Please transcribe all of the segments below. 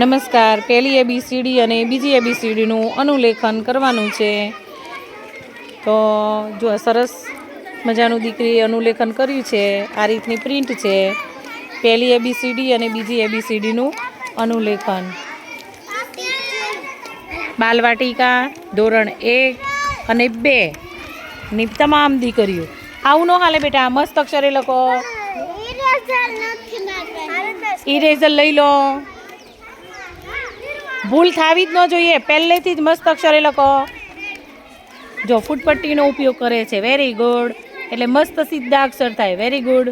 નમસ્કાર. પહેલી એબીસીડી અને બીજી એબીસીડીનું અનુલેખન કરવાનું છે. તો જો સરસ મજાનું દીકરીએ અનુલેખન કર્યું છે આ રીતની પ્રિન્ટ છે. પહેલી એબીસીડી અને બીજી એબીસીડીનું અનુલેખન. બાલવાટિકા ધોરણ એક અને બે ની તમામ દીકરીઓ. આવું ન હાલે બેટા મસ્ત અક્ષરે લખો. ઇરેઝર લઈ લો. ભૂલ થાવી જ ન જોઈએ. પહેલેથી જ મસ્ત અક્ષરે લખો જો ફૂટપટ્ટીનો ઉપયોગ કરે છે. વેરી ગુડ એટલે મસ્ત સીધા અક્ષર થાય. વેરી ગુડ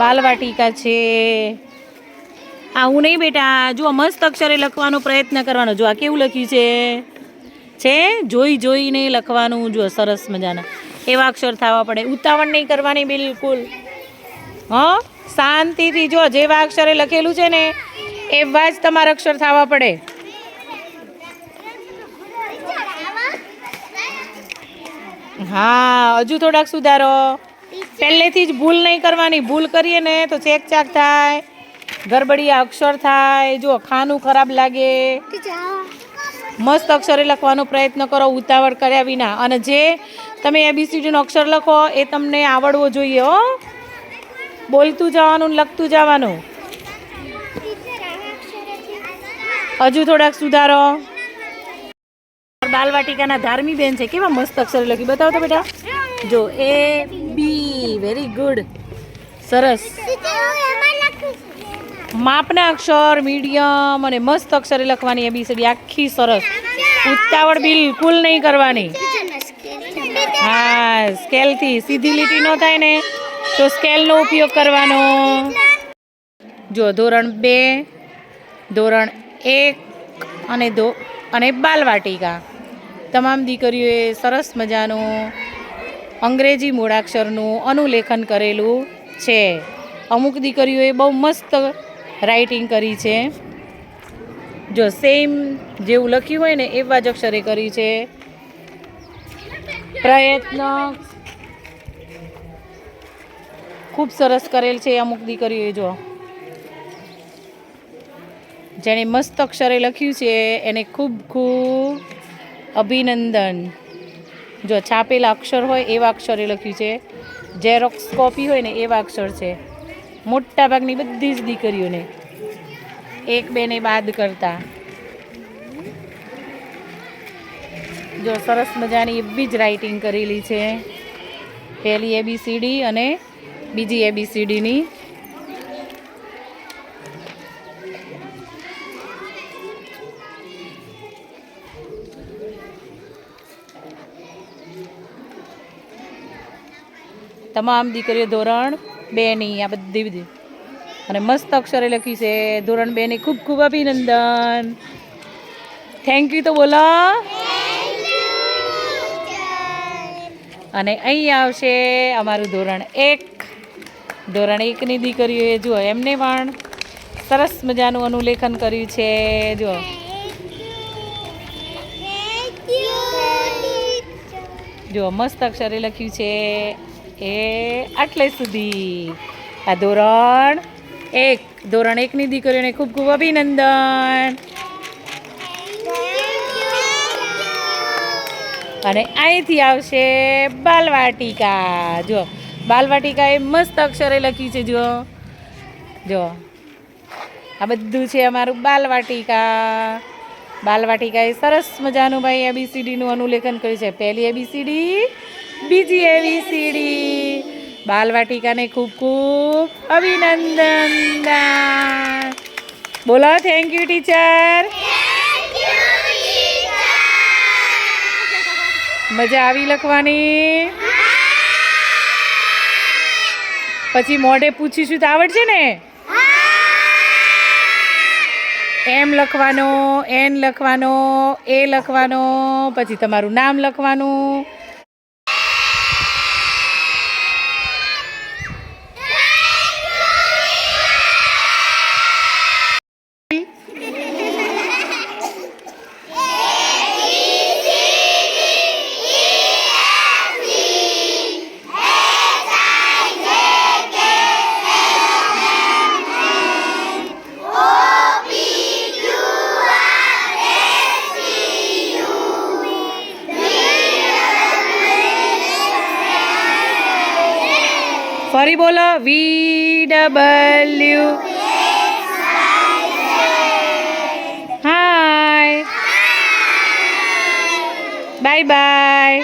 બાલવાટિકા છે. આવું નહીં બેટા, જો મસ્ત અક્ષરે લખવાનો પ્રયત્ન કરવાનો, જો આ કેવું લખ્યું છે? છે? જોઈ જોઈને લખવાનું જો સરસ મજાના. એવા અક્ષર થવા પડે. ઉતાવળ નહીં કરવાની બિલકુલ. હ? શાંતિથી જો, જેવા અક્ષરે લખેલું છે ને, એવા જ તમારા અક્ષર થવા પડે. હા, હજુ થોડાક સુધારો. પહેલેથી જ ભૂલ નહીં કરવાની. ભૂલ કરીએ ને તો ચેક ચાક થાય, ગરબડિયા અક્ષર થાય જો ખાનું ખરાબ લાગે. મસ્ત અક્ષરે લખવાનો પ્રયત્ન કરો, ઉતાવળ કર્યા વિના. અને જે તમે એબીસીડીનો અક્ષર લખો, એ તમને આવડવો જોઈએ, હો. બોલતું જવાનું લખતું જવાનું. હજુ થોડાક સુધારો. બાલવાટિકાના ધાર્મી બેન છે. કેવા મસ્ત અક્ષર લખી બતાવો તો બેટા. જો એ બી વેરી ગુડ સરસ. માપના અક્ષર મીડિયમ અને મસ્ત અક્ષરે લખવાની એબીસીડી આખી સરસ. ઉતાવળ બિલકુલ નહીં કરવાની. હા સ્કેલથી સીધી લીટી ન થાય ને તો સ્કેલનો ઉપયોગ કરવાનો. જો ધોરણ બે, ધોરણ એક અને ધો અને બાલવાટિકા. તમામ દીકરીઓએ સરસ મજાનું અંગ્રેજી મૂળાક્ષરનું અનુલેખન કરેલું છે. અમુક દીકરીઓએ બહુ મસ્ત રાઇટિંગ કરી છે. જો સેમ જેવું લખ્યું હોય ને એવા જ અક્ષરે કરી છે. પ્રયત્ન ખૂબ સરસ કરેલ છે અમુક દીકરીઓએ જો. જેણે મસ્ત અક્ષરે લખ્યું છે, એને ખૂબ ખૂબ અભિનંદન. જો છાપેલા અક્ષર હોય એવા અક્ષરે લખ્યું છે. ઝેરોક્સ કોપી હોય ને એવા અક્ષર છે. મોટા ભાગની બધી જ દીકરીઓને એક બેને બાદ કરતા. જો સરસ મજાની એવી જ રાઇટિંગ કરેલી છે. પહેલી એબીસીડી અને બીજી એબીસીડીની તમામ દીકરીઓ ધોરણ બેની આ બધી બધી અને મસ્ત અક્ષરે લખી છે, ધોરણ બેની ખૂબ ખૂબ અભિનંદન. થેન્ક યુ તો બોલો. અને અહીં આવશે અમારું ધોરણ એક. ધોરણ એકની દીકરીઓએ જુઓ, એમને પણ સરસ મજાનું અનુલેખન કર્યું છે, જુઓ. જુઓ, મસ્ત અક્ષરે લખ્યું છે. એ આટલે સુધી. આ ધોરણ એક. ધોરણ એકની દીકરીઓને ખૂબ ખૂબ અભિનંદન. અને અહીંથી આવશે બાલવાટિકા. જો બાલવાટિકા એ મસ્ત અક્ષરે લખ્યું છે જો જો આ બધું છે અમારું બાલવાટિકા. બાલવાટિકાએ સરસ મજાનું ભાઈ એબીસીડીનું અનુલેખન કર્યું છે. પહેલી એબીસીડી બીજી એવી સીડી. બાલવાટિકાને ખૂબ ખૂબ અભિનંદન. બોલો થેન્ક યુ ટીચર મજા આવી લખવાની? પછી મોઢે પૂછીશું તો આવડશે ને? એમ લખવાનો એન લખવાનો એ લખવાનો પછી તમારું નામ લખવાનું. ફરી બોલો V W hi bye bye